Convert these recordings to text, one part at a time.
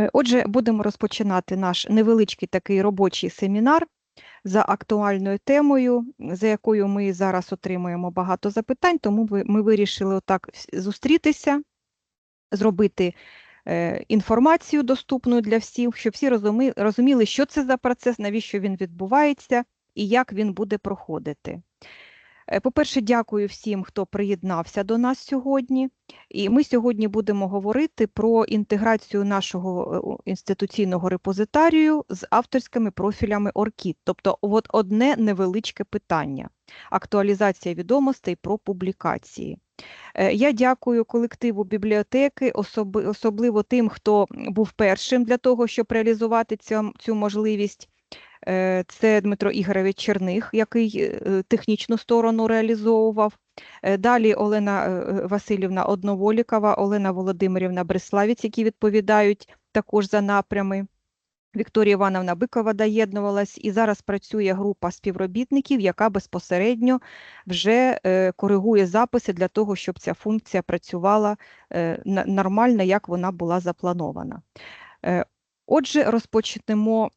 Е, Отже, будемо розпочинати наш невеличкий такий робочий семінар за актуальною темою, за якою ми зараз отримуємо багато запитань, тому ми вирішили отак зустрітися, зробити е, інформацію доступною для всіх, щоб всі розуміли, що це за процес, навіщо він відбувається і як він буде проходити. Е, По-перше, дякую всім, хто приєднався до нас сьогодні. І ми сьогодні будемо говорити про інтеграцію нашого е, інституційного репозитарію з авторськими профілями ORCID. Тобто, от одне невеличке питання актуалізація відомостей про публікації. Е, Я дякую колективу бібліотеки, особливо тим, хто був першим для того, щоб реалізувати цю можливість. Е, Це Дмитро Ігорович Черних, який е, технічну сторону реалізовував. Е, Далі Олена Васильівна Одноволікова, Олена Володимирівна Бреславець, які відповідають також за напрями. Вікторія Івановна Бикова доєднувалась, і зараз працює група співробітників, яка безпосередньо вже коригує записи для того, щоб ця функція працювала нормально, як вона була запланована. Отже, розпочнемо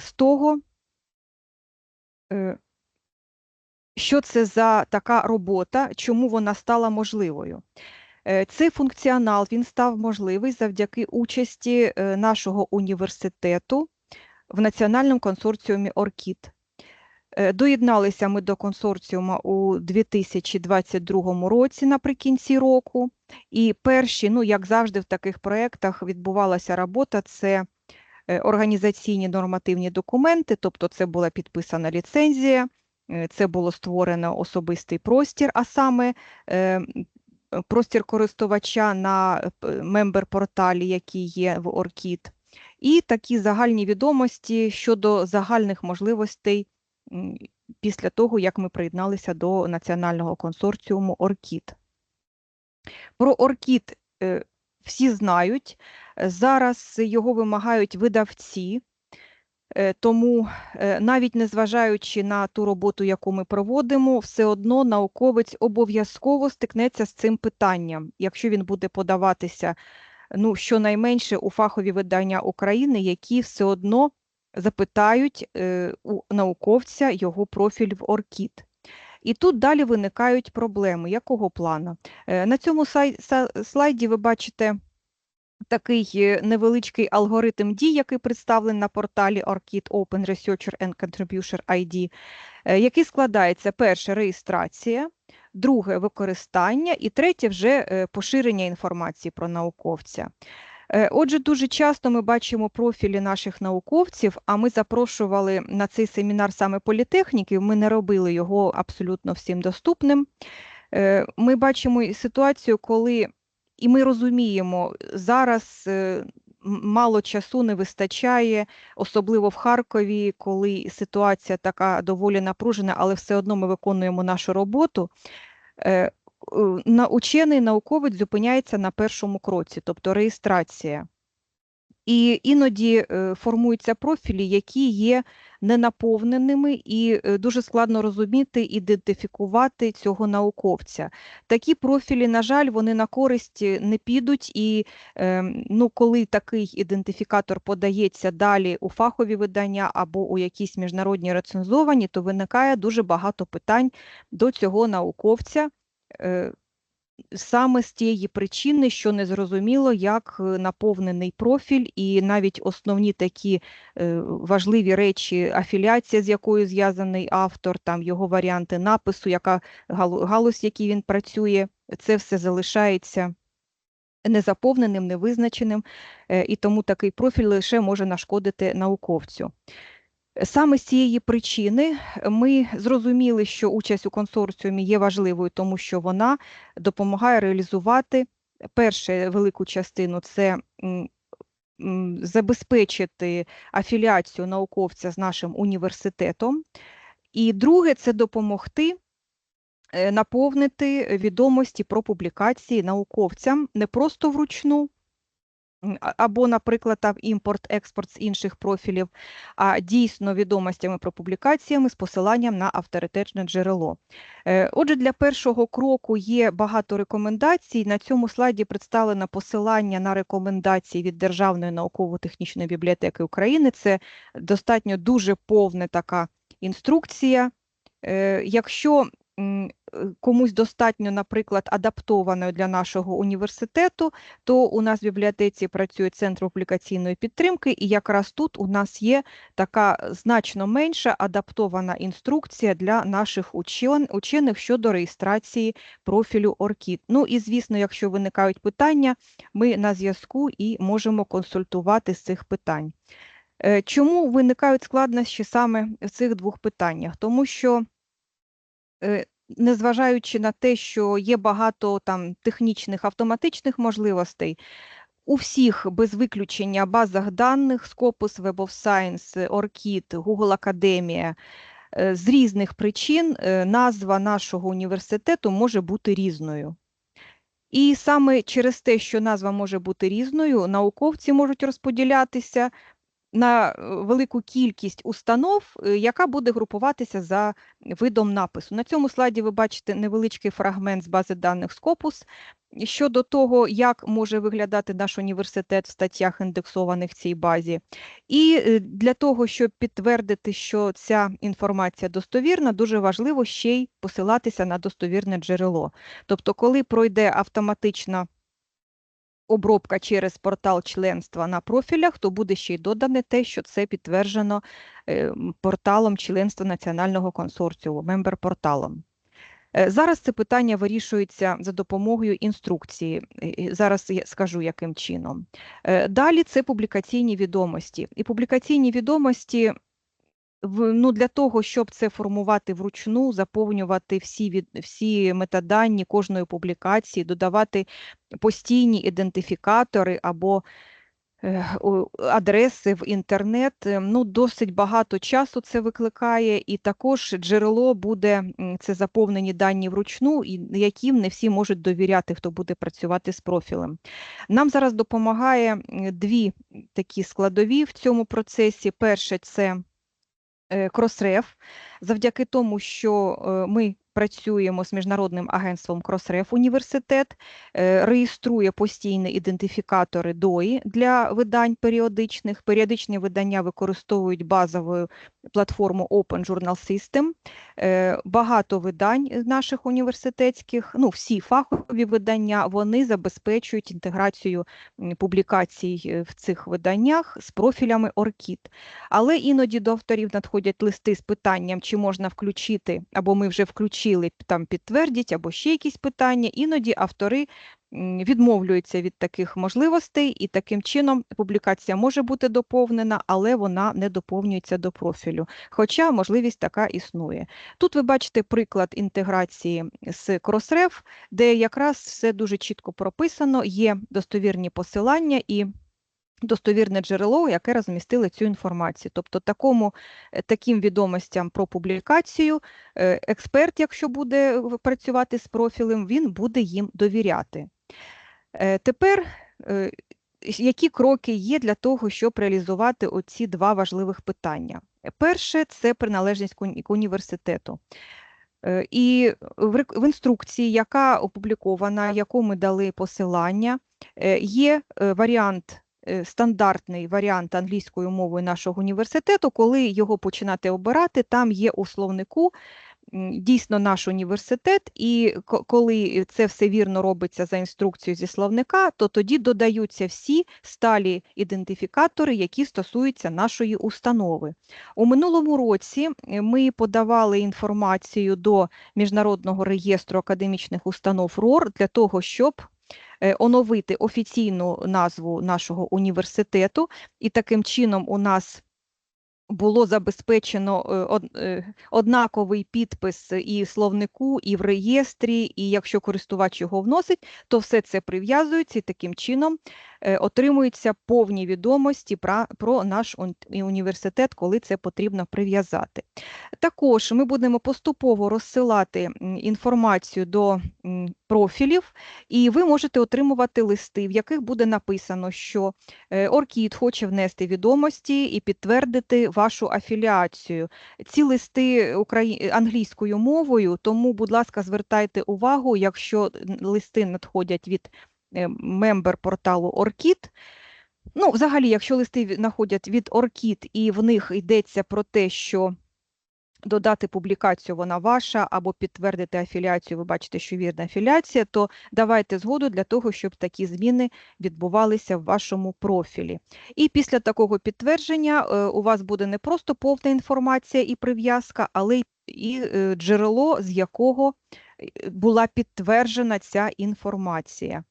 з того, е, що це за така робота, чому вона стала можливою. Е, Цей функціонал він став можливий завдяки участі е, нашого університету в національному консорціумі ОРКІД. Е, Доєдналися ми до консорціуму у 2022 році наприкінці року. І перші, ну як завжди в таких проєктах відбувалася робота, це організаційні нормативні документи, тобто це була підписана ліцензія, е, це було створено особистий простір, а саме е, е, простір користувача на мембер-порталі, який є в ORCID, і такі загальні відомості щодо загальних можливостей після того, як ми приєдналися до національного консорціуму ORCID. Про е, всі знають. Зараз його вимагають видавці, е, тому е, навіть незважаючи на ту роботу, яку ми проводимо, все одно науковець обов'язково стикнеться з цим питанням, якщо він буде подаватися ну, щонайменше у фахові видання України, які все одно запитають е, у науковця його профіль в ORCID. І тут далі виникають проблеми. Якого плану? Е, На цьому слайді ви бачите такий е, невеличкий алгоритм дій, який представлений на порталі ORCID Open Researcher and Contributor ID, е, який складається перше реєстрація, друге використання і третє вже е, поширення інформації про науковця. Отже, дуже часто ми бачимо профілі наших науковців, а ми запрошували на цей семінар саме політехніків, ми не робили його абсолютно всім доступним. Ми бачимо ситуацію, коли і ми розуміємо, зараз е, мало часу не вистачає, особливо в Харкові, коли ситуація така доволі напружена, але все одно ми виконуємо нашу роботу. Е, учений науковець зупиняється на першому кроці, тобто реєстрація. І іноді е, формуються профілі, які є ненаповненими, і е, дуже складно розуміти, ідентифікувати цього науковця. Такі профілі, на жаль, вони на користь е, не підуть, і е, ну, коли такий ідентифікатор подається далі у фахові видання або у якісь міжнародні рецензовані, то виникає дуже багато питань до цього науковця. Саме з тієї причини, що незрозуміло, як е, наповнений профіль, і навіть основні такі е, важливі речі, афіліація, з якою зв'язаний автор, там його варіанти напису, яка галузь, в якій він працює, це все залишається незаповненим, невизначеним, е, і тому такий профіль лише може нашкодити науковцю. Саме з цієї причини ми зрозуміли, що участь у консорціумі є важливою, тому що вона допомагає реалізувати перше велику частину це забезпечити афіліацію науковця з нашим університетом. І друге це допомогти е, наповнити відомості про публікації науковцям не просто вручну, або, наприклад, там імпорт-експорт з інших профілів, а дійсно відомостями про публікаціями з посиланням на авторитетне джерело. Е, Отже, для першого кроку є багато рекомендацій. На цьому слайді представлено посилання на рекомендації від Державної науково-технічної бібліотеки України. Це достатньо дуже повна така інструкція. Е, Якщо комусь достатньо, наприклад, адаптованої для нашого університету, то у нас в бібліотеці працює центр публікаційної підтримки, і якраз тут у нас є така значно менша адаптована інструкція для наших учен, учених щодо реєстрації профілю ORCID. Ну і звісно, якщо виникають питання, ми на зв'язку і можемо консультувати з цих питань. Е, Чому виникають складнощі саме в цих двох питаннях? Тому що е, незважаючи на те, що є багато там технічних автоматичних можливостей, у всіх без виключення базах даних Scopus, Web of Science, ORCID, Google Академія з різних причин е, назва нашого університету може бути різною. І саме через те, що назва може бути різною, науковці можуть розподілятися на е, велику кількість установ, е, яка буде групуватися за видом напису. На цьому слайді ви бачите невеличкий фрагмент з бази даних Scopus щодо того, як може виглядати наш університет в статтях, індексованих в цій базі. І е, для того, щоб підтвердити, що ця інформація достовірна, дуже важливо ще й посилатися на достовірне джерело. Тобто, коли пройде автоматична обробка через портал членства на профілях, то буде ще й додане те, що це підтверджено е, порталом членства Національного консорціуму, мембер-порталом. Е, Зараз це питання вирішується за допомогою інструкції. Зараз я скажу, яким чином. Е, Далі це публікаційні відомості. І публікаційні відомості ну, для того, щоб це формувати вручну, заповнювати всі, від, всі метадані кожної публікації, додавати постійні ідентифікатори або е, адреси в інтернет, ну, досить багато часу це викликає, і також джерело буде це заповнені дані вручну, яким не всі можуть довіряти, хто буде працювати з профілем. Нам зараз допомагає дві такі складові в цьому процесі. Перше це Crossref. Завдяки тому, що е, ми працюємо з міжнародним агентством Кросреф університет, е, реєструє постійні ідентифікатори ДОІ для видань періодичних. Періодичні видання використовують базову платформу Open Journal System. Е, Багато видань наших університетських, ну всі фахові видання, вони забезпечують інтеграцію публікацій е, в цих виданнях з профілями ORCID. Але іноді до авторів надходять листи з питанням, чи можна включити, або ми вже включили, там підтвердіть, або ще якісь питання. Іноді автори м, відмовлюються від таких можливостей, і таким чином публікація може бути доповнена, але вона не доповнюється до профілю. Хоча можливість така існує. Тут ви бачите приклад інтеграції з Crossref, де якраз все дуже чітко прописано, є достовірні посилання і достовірне джерело, яке розмістили цю інформацію. Тобто такому, е, таким відомостям про публікацію е, експерт, якщо буде працювати з профілем, він буде їм довіряти. Е, Тепер е, які кроки є для того, щоб реалізувати оці два важливих питання? Перше це приналежність к університету. Е, І в інструкції, яка опублікована, яку ми дали посилання, є варіант, стандартний варіант англійською мовою нашого університету. Коли його починати обирати, там є у словнику дійсно наш університет, і коли це все вірно робиться за інструкцією зі словника, то тоді додаються всі сталі ідентифікатори, які стосуються нашої установи. У минулому році е, ми подавали інформацію до Міжнародного реєстру академічних установ РОР для того, щоб е, оновити офіційну назву нашого університету, і таким чином у нас було забезпечено е, е, однаковий підпис і словнику, і в реєстрі, і якщо користувач його вносить, то все це прив'язується і таким чином е, отримуються повні відомості про, наш ун- університет, коли це потрібно прив'язати. Також ми будемо поступово розсилати інформацію до профілів, і ви можете отримувати листи, в яких буде написано, що е, Оркід хоче внести відомості і підтвердити вашу афіліацію. Ці листи англійською мовою, тому, будь ласка, звертайте увагу, якщо листи надходять від е, мембер порталу Оркід. Ну, взагалі, якщо листи знаходять від Оркід і в них йдеться про те, що додати публікацію, вона ваша, або підтвердити афіліацію, ви бачите, що вірна афіліація, то давайте згоду для того, щоб такі зміни відбувалися в вашому профілі. І після такого підтвердження е, у вас буде не просто повна інформація і прив'язка, але і е, джерело, з якого е, була підтверджена ця інформація.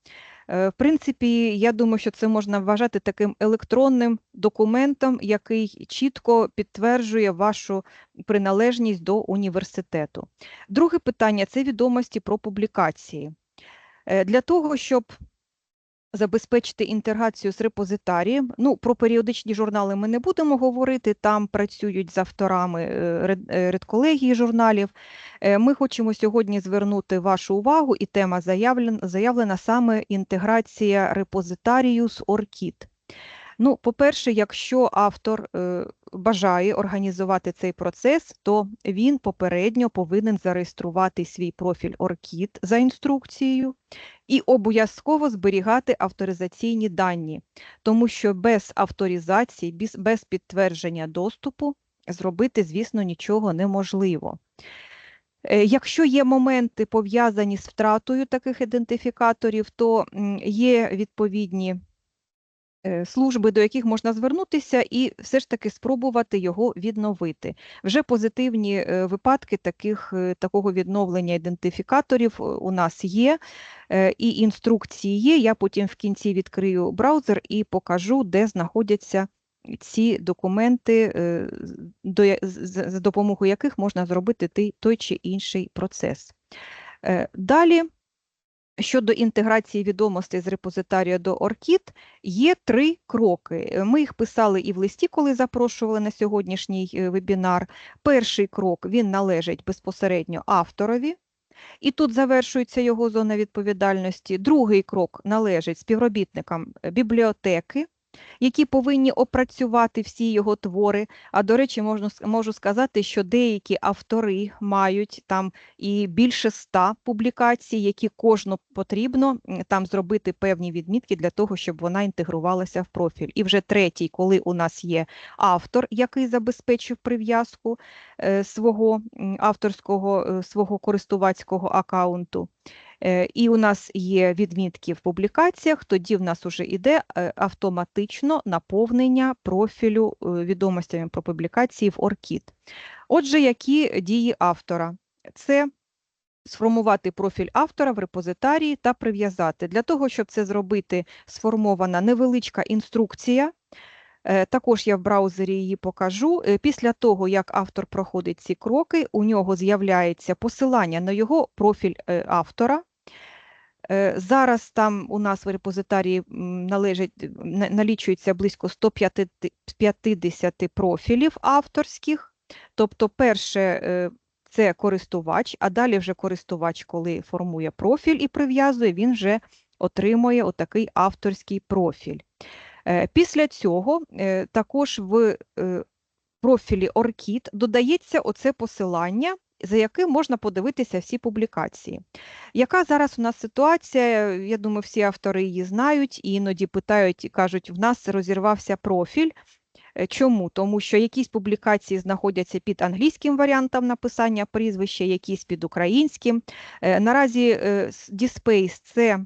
Е, в принципі, я думаю, що це можна вважати таким електронним документом, який чітко підтверджує вашу приналежність до університету. Друге питання це відомості про публікації. Е, для того, щоб забезпечити інтеграцію з репозитарієм. Ну, про періодичні журнали ми не будемо говорити, там працюють з авторами е, е, редколегії журналів. Е, ми хочемо сьогодні звернути вашу увагу, і тема заявлена, заявлена саме інтеграція репозитарію з оркіт. Ну, по-перше, якщо автор бажає організувати цей процес, то він попередньо повинен зареєструвати свій профіль ORCID за інструкцією і обов'язково зберігати авторизаційні дані, тому що без авторизації, без, без підтвердження доступу зробити, звісно, нічого неможливо. Е, якщо є моменти пов'язані з втратою таких ідентифікаторів, то є відповідні служби, до яких можна звернутися, і все ж таки спробувати його відновити. Вже позитивні е, випадки таких, е, такого відновлення ідентифікаторів у нас є, і інструкції є. Я потім в кінці відкрию браузер і покажу, де знаходяться ці документи, за допомогою яких можна зробити той чи інший процес. Далі. Щодо інтеграції відомостей з репозитарію до Оркід, є три кроки. Ми їх писали і в листі, коли запрошували на сьогоднішній е, вебінар. Перший крок він належить безпосередньо авторові, і тут завершується його зона відповідальності. Другий крок належить співробітникам е, бібліотеки які повинні опрацювати всі його твори. А до речі, можна можу сказати, що деякі автори мають там і більше ста публікацій, які кожну потрібно там зробити певні відмітки для того, щоб вона інтегрувалася в профіль. І вже третій, коли у нас є автор, який забезпечив прив'язку е, свого авторського е, свого користувацького аккаунту. Е, і у нас є відмітки в публікаціях, тоді в нас вже йде е, автоматично наповнення профілю е, відомостями про публікації в ORCID. Отже, які дії автора? Це сформувати профіль автора в репозитарії та прив'язати. Для того, щоб це зробити, сформована невеличка інструкція. Також я в браузері її покажу. Після того, як автор проходить ці кроки, у нього з'являється посилання на його профіль автора. Е, зараз там у нас в репозитарії належить, налічується близько 150 профілів авторських. Тобто, перше е, це користувач, а далі вже користувач, коли формує профіль і прив'язує, він вже отримує отакий авторський профіль. Е, після цього також в профілі ORCID додається оце посилання за яким можна подивитися всі публікації. Яка зараз у нас ситуація? Я думаю, всі автори її знають і іноді питають кажуть, в нас розірвався профіль. Е, чому? Тому що якісь публікації знаходяться під англійським варіантом написання прізвища, якісь під українським. Е, наразі е, DSpace – це Е,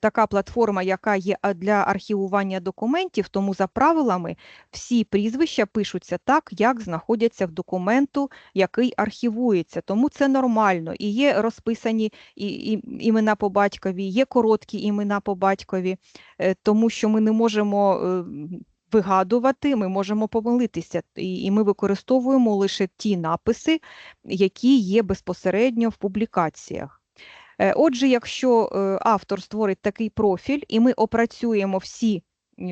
така платформа, яка є для архівування документів, тому за правилами всі прізвища пишуться так, як знаходяться в документу, який архівується. Тому це нормально. І є розписані імена по батькові, є короткі імена по батькові, е, тому що ми не можемо. Е, вигадувати, ми можемо помилитися, і ми використовуємо лише ті написи, які є безпосередньо в публікаціях. Е, отже, якщо е, автор створить такий профіль, і ми опрацюємо всі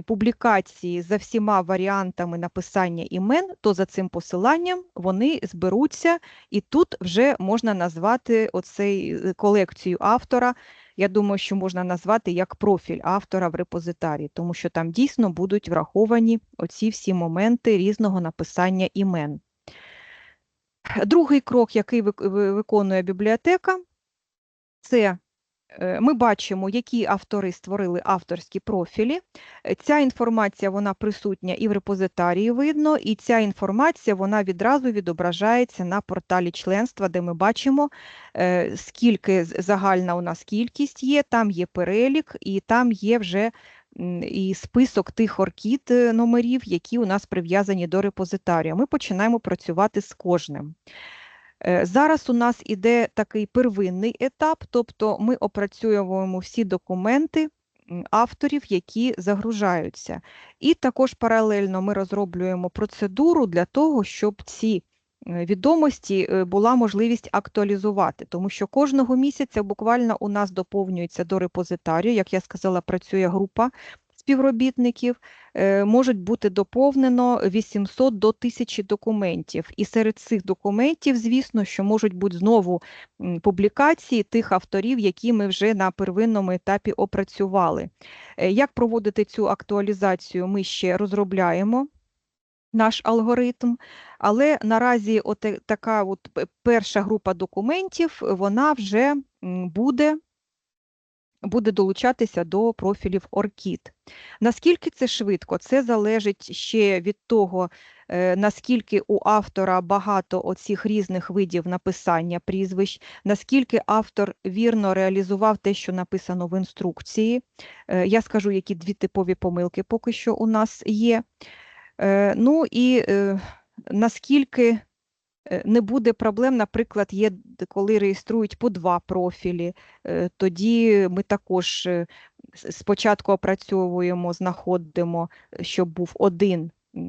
публікації за всіма варіантами написання імен, то за цим посиланням вони зберуться, і тут вже можна назвати оцей е, колекцію автора. Я думаю, що можна назвати як профіль автора в репозитарі, тому що там дійсно будуть враховані оці всі моменти різного написання імен. Другий крок, який ви- виконує бібліотека, це е, ми бачимо, які автори створили авторські профілі. Ця інформація вона присутня і в репозитарії видно, і ця інформація вона відразу відображається на порталі членства, де ми бачимо, е, скільки загальна у нас кількість є, там є перелік, і там є вже і список тих оркід е, номерів, які у нас прив'язані до репозитарія. Ми починаємо працювати з кожним. Е, Зараз у нас іде такий первинний етап, тобто ми опрацьовуємо всі документи авторів, які загружаються. І також паралельно ми розроблюємо процедуру для того, щоб ці е, відомості е, була можливість актуалізувати, тому що кожного місяця буквально у нас доповнюється до репозитарію, як я сказала, працює група співробітників, е, можуть бути доповнено 800 до 1000 документів. І серед цих документів, звісно, що можуть бути знову публікації тих авторів, які ми вже на первинному етапі опрацювали. Е, Як проводити цю актуалізацію, ми ще розробляємо. Наш алгоритм, але наразі от така от перша група документів, вона вже буде буде долучатися до профілів ORCID. Наскільки це швидко? Це залежить ще від того, е, наскільки у автора багато оцих різних видів написання прізвищ, наскільки автор вірно реалізував те, що написано в інструкції. Е, Я скажу, які дві типові помилки поки що у нас є. Е, Ну і наскільки не буде проблем, наприклад, є, коли реєструють по два профілі, е, тоді ми також е, спочатку опрацьовуємо, знаходимо, е, щоб був один е,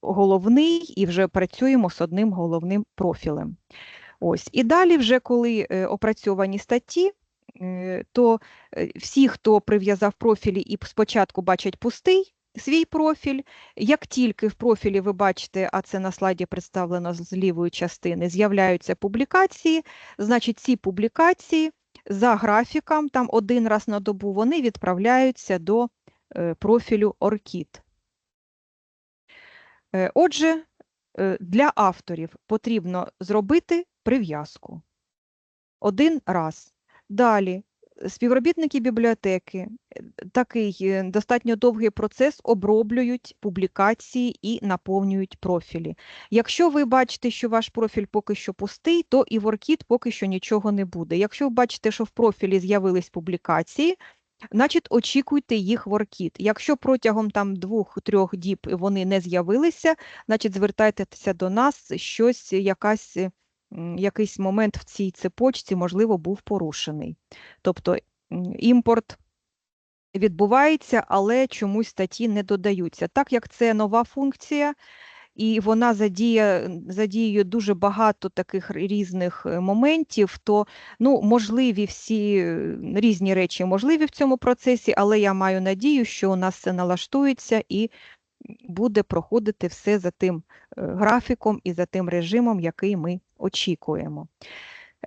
головний, і вже працюємо з одним головним профілем. Ось. І далі, вже коли е, опрацьовані статті, е, то е, всі, хто прив'язав профілі і спочатку бачать пустий свій профіль, як тільки в профілі ви бачите, а це на слайді представлено з лівої частини, з'являються публікації, значить ці публікації за графіком, там один раз на добу, вони відправляються до е, профілю ORCID. Е, Отже, е, для авторів потрібно зробити прив'язку один раз. Далі співробітники бібліотеки, е, такий е, достатньо довгий процес, оброблюють публікації і наповнюють профілі. Якщо ви бачите, що ваш профіль поки що пустий, то і в ORCID поки що нічого не буде. Якщо ви бачите, що в профілі з'явились публікації, значить очікуйте їх в ORCID. Якщо протягом там двох-трьох діб вони не з'явилися, значить звертайтеся до нас, щось, якась, е, якийсь момент в цій цепочці, можливо, був порушений. Тобто імпорт відбувається, але чомусь статті не додаються. Так як це нова функція, і вона задіє, задіює дуже багато таких різних е, моментів, то ну, можливі всі різні речі можливі в цьому процесі, але я маю надію, що у нас все налаштується і буде проходити все за тим е, графіком і за тим режимом, який ми очікуємо.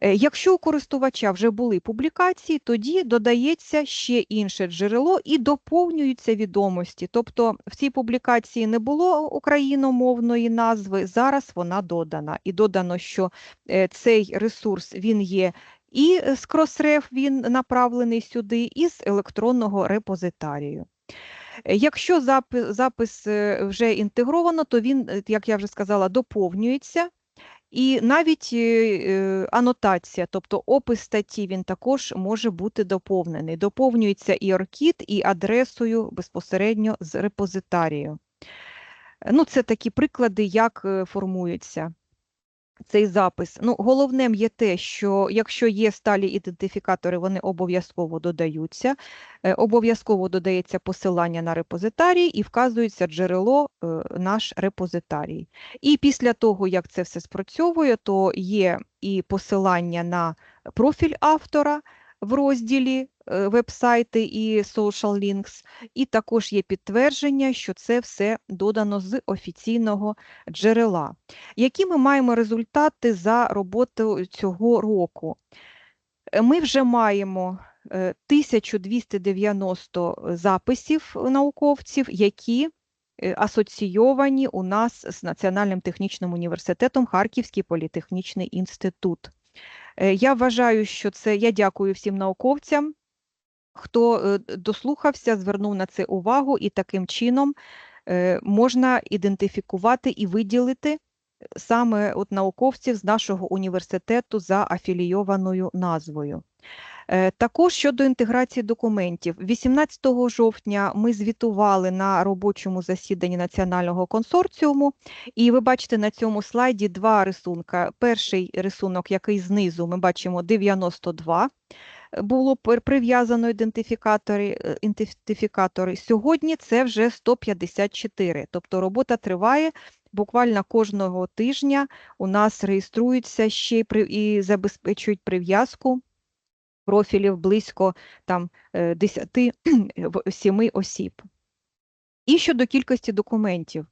Е, Якщо у користувача вже були публікації, тоді додається ще інше джерело і доповнюються відомості. Тобто в цій публікації не було україномовної назви, зараз вона додана. І додано, що е, цей ресурс він є і з Crossref він направлений сюди, і з електронного репозитарію. Е, Якщо запис, вже інтегровано, то він, як я вже сказала, доповнюється. І навіть е, анотація, тобто опис статті, він також може бути доповнений. Доповнюється і оркіт, і адресою безпосередньо з репозитарію. Е, Ну, це такі приклади, як е, формується цей запис. Ну, головним є те, що якщо є сталі ідентифікатори, вони обов'язково додаються. Е, Обов'язково додається посилання на репозитарій і вказується джерело е, наш репозитарій. І після того, як це все спрацьовує, то є і посилання на профіль автора, в розділі е, веб-сайти і social links, і також є підтвердження, що це все додано з офіційного джерела. Які ми маємо результати за роботу цього року? Е, Ми вже маємо е, 1290 записів науковців, які е, асоційовані у нас з Національним технічним університетом Харківський політехнічний інститут. Е, Я вважаю, що це я дякую всім науковцям, хто е, дослухався, звернув на це увагу, і таким чином е, можна ідентифікувати і виділити саме от науковців з нашого університету за афілійованою назвою. Е, Також щодо інтеграції документів, 18 жовтня ми звітували на робочому засіданні національного консорціуму, і ви бачите на цьому слайді два рисунка. Перший рисунок, який знизу ми бачимо 92, е, було прив'язано ідентифікатори, е, ідентифікатори. Сьогодні це вже 154, тобто робота триває. Буквально кожного тижня у нас реєструються ще і забезпечують прив'язку профілів близько там 10-7 осіб. І щодо кількості документів.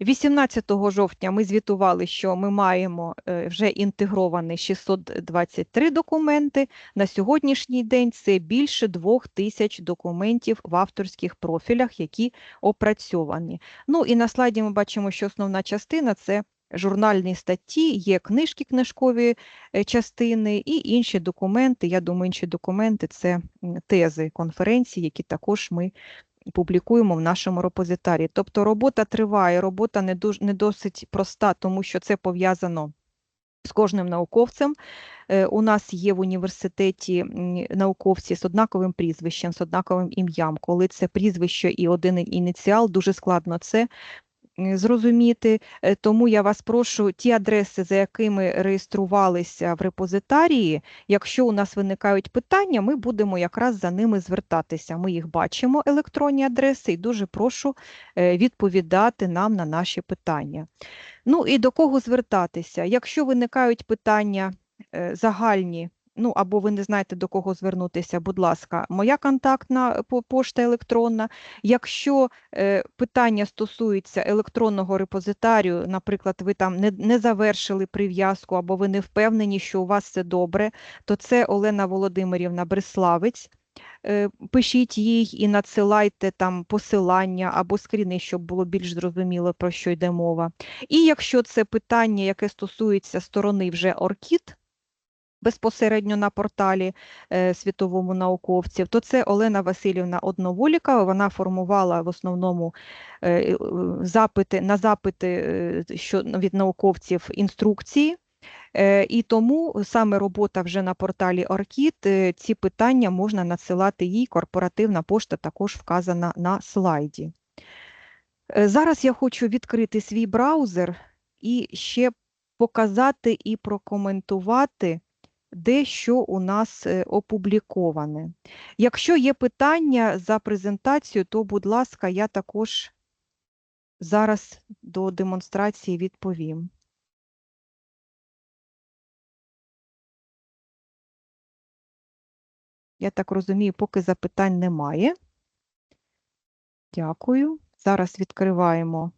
18 жовтня ми звітували, що ми маємо е, вже інтегровані 623 документи. На сьогоднішній день це більше 2000 документів в авторських профілях, які опрацьовані. Ну і на слайді ми бачимо, що основна частина це журнальні статті, є книжки, книжкові е, частини і інші документи. Я думаю, інші документи це тези конференції, які також ми публікуємо в нашому репозитарії. Тобто робота триває, робота не, дуже, не досить проста, тому що це пов'язано з кожним науковцем. Е, У нас є в університеті науковці з однаковим прізвищем, з однаковим ім'ям. Коли це прізвище і один ініціал, дуже складно це зрозуміти. Е, Тому я вас прошу, ті адреси, за якими реєструвалися в репозитарії, якщо у нас виникають питання, ми будемо якраз за ними звертатися. Ми їх бачимо, електронні адреси, і дуже прошу е, відповідати нам на наші питання. Ну і до кого звертатися? Якщо виникають питання е, загальні, ну або ви не знаєте до кого звернутися, будь ласка, моя контактна пошта електронна. Якщо е, питання стосується електронного репозитарію, наприклад, ви там не, не завершили прив'язку або ви не впевнені, що у вас все добре, то це Олена Володимирівна Бреславець. Е, Пишіть їй і надсилайте там посилання або скріни, щоб було більш зрозуміло, про що йде мова. І якщо це питання, яке стосується сторони вже Оркіт, безпосередньо на порталі е, світовому науковців, то це Олена Васильівна Одноволікова. Вона формувала в основному е, е, запити на запити що від науковців інструкції. І тому саме робота вже на порталі Оркіт, ці питання можна надсилати їй. Корпоративна пошта також вказана на слайді. Зараз я хочу відкрити свій браузер і ще показати і прокоментувати, де що у нас е, опубліковане. Якщо є питання за презентацію, то, будь ласка, я також зараз до демонстрації відповім. Я так розумію, поки запитань немає. Дякую. Зараз відкриваємо.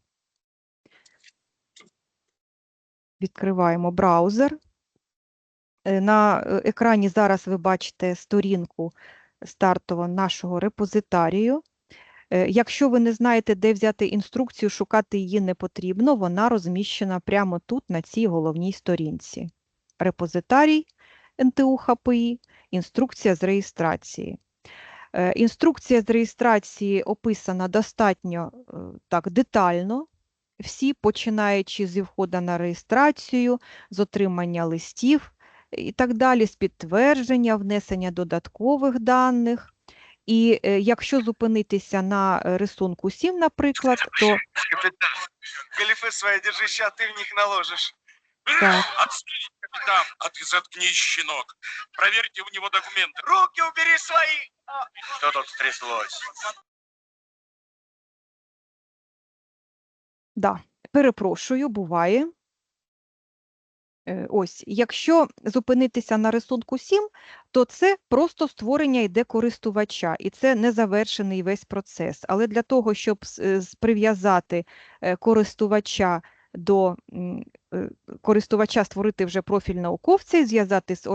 Відкриваємо браузер. Е, На е, екрані зараз ви бачите сторінку стартову нашого репозитарію. Е, Якщо ви не знаєте, де взяти інструкцію, шукати її не потрібно, вона розміщена прямо тут, на цій головній сторінці. Репозитарій НТУ ХПІ, інструкція з реєстрації. Інструкція з реєстрації описана достатньо так детально. Всі, починаючи зі входу на реєстрацію, з отримання листів і так далі, з підтвердження, внесення додаткових даних. І е, якщо зупинитися на е, рисунку 7, наприклад, то Капитан, галифе свои держи, ща ты в них наложишь. так, Отстань, капитан, а ты заткнись, щенок. Проверьте у него документы. Руки убери свои! Что тут стряслось? да, перепрошую, буває. Е, Ось, якщо зупинитися на рисунку 7, то це просто створення йде користувача, і це не завершений весь процес. Але для того, щоб е, прив'язати е, користувача до користувача, створити вже профіль науковця і зв'язати з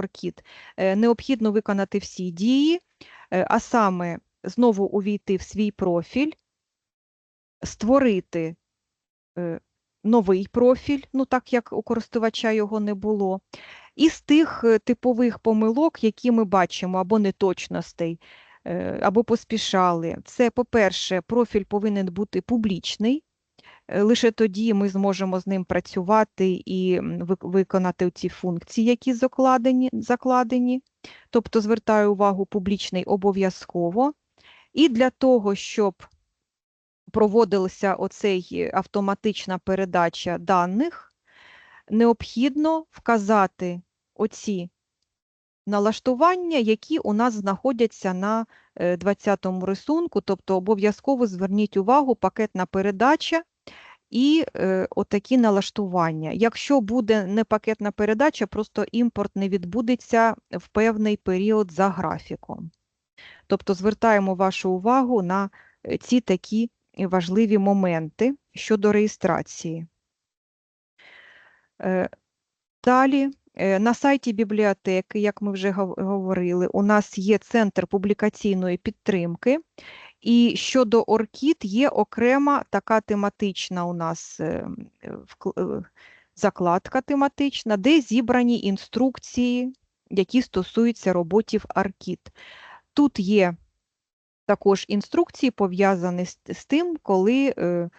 е, необхідно виконати всі дії, а саме знову увійти в свій профіль, створити новий профіль, ну так як у користувача його не було. Із тих е, типових помилок, які ми бачимо, або неточностей, е, або поспішали, це, по-перше, профіль повинен бути публічний. Е, Лише тоді ми зможемо з ним працювати і виконати ці функції, які закладені, закладені. Тобто, звертаю увагу, публічний обов'язково. І для того, щоб проводилася оцей е, автоматична передача даних, необхідно вказати оці налаштування, які у нас знаходяться на 20-му рисунку, тобто обов'язково зверніть увагу пакетна передача і е, отакі налаштування. Якщо буде не пакетна передача, просто імпорт не відбудеться в певний період за графіком. Тобто звертаємо вашу увагу на е, ці такі важливі моменти щодо реєстрації. Е, Далі, е, на сайті бібліотеки, як ми вже говорили, у нас є центр публікаційної підтримки. І щодо ORCID є окрема така тематична у нас е, закладка тематична, де зібрані інструкції, які стосуються роботів ORCID. Тут є також інструкції пов'язані з, з тим, коли, е,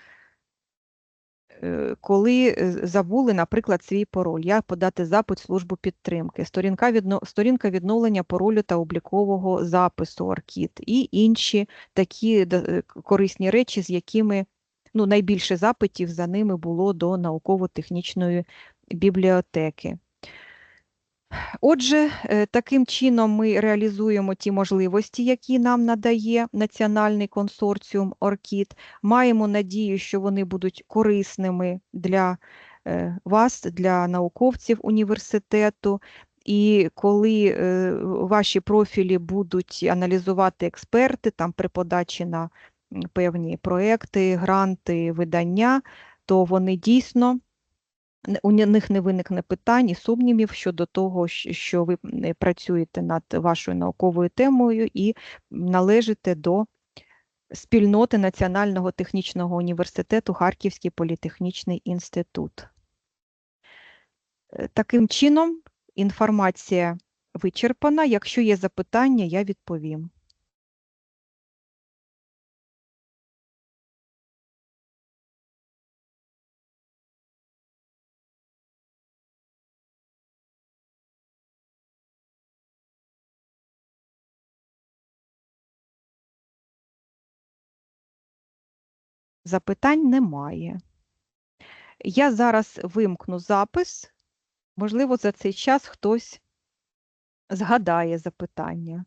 е, коли е, забули, наприклад, свій пароль, як подати запит в службу підтримки, сторінка, відно, сторінка відновлення паролю та облікового запису ORCID і інші такі е, корисні речі, з якими ну, найбільше запитів за ними було до науково-технічної бібліотеки. Отже, е, таким чином ми реалізуємо ті можливості, які нам надає Національний консорціум ORCID. Маємо надію, що вони будуть корисними для е, вас, для науковців університету. І коли е, ваші профілі будуть аналізувати експерти там при подачі на певні проекти, гранти, видання, то вони дійсно у них не виникне питань і сумнівів щодо того, що ви е, працюєте над вашою науковою темою і належите до спільноти Національного технічного університету Харківський політехнічний інститут. Е, Таким чином, інформація вичерпана. Якщо є запитання, я відповім. Запитань немає. Я зараз вимкну запис. Можливо, за цей час хтось згадає запитання.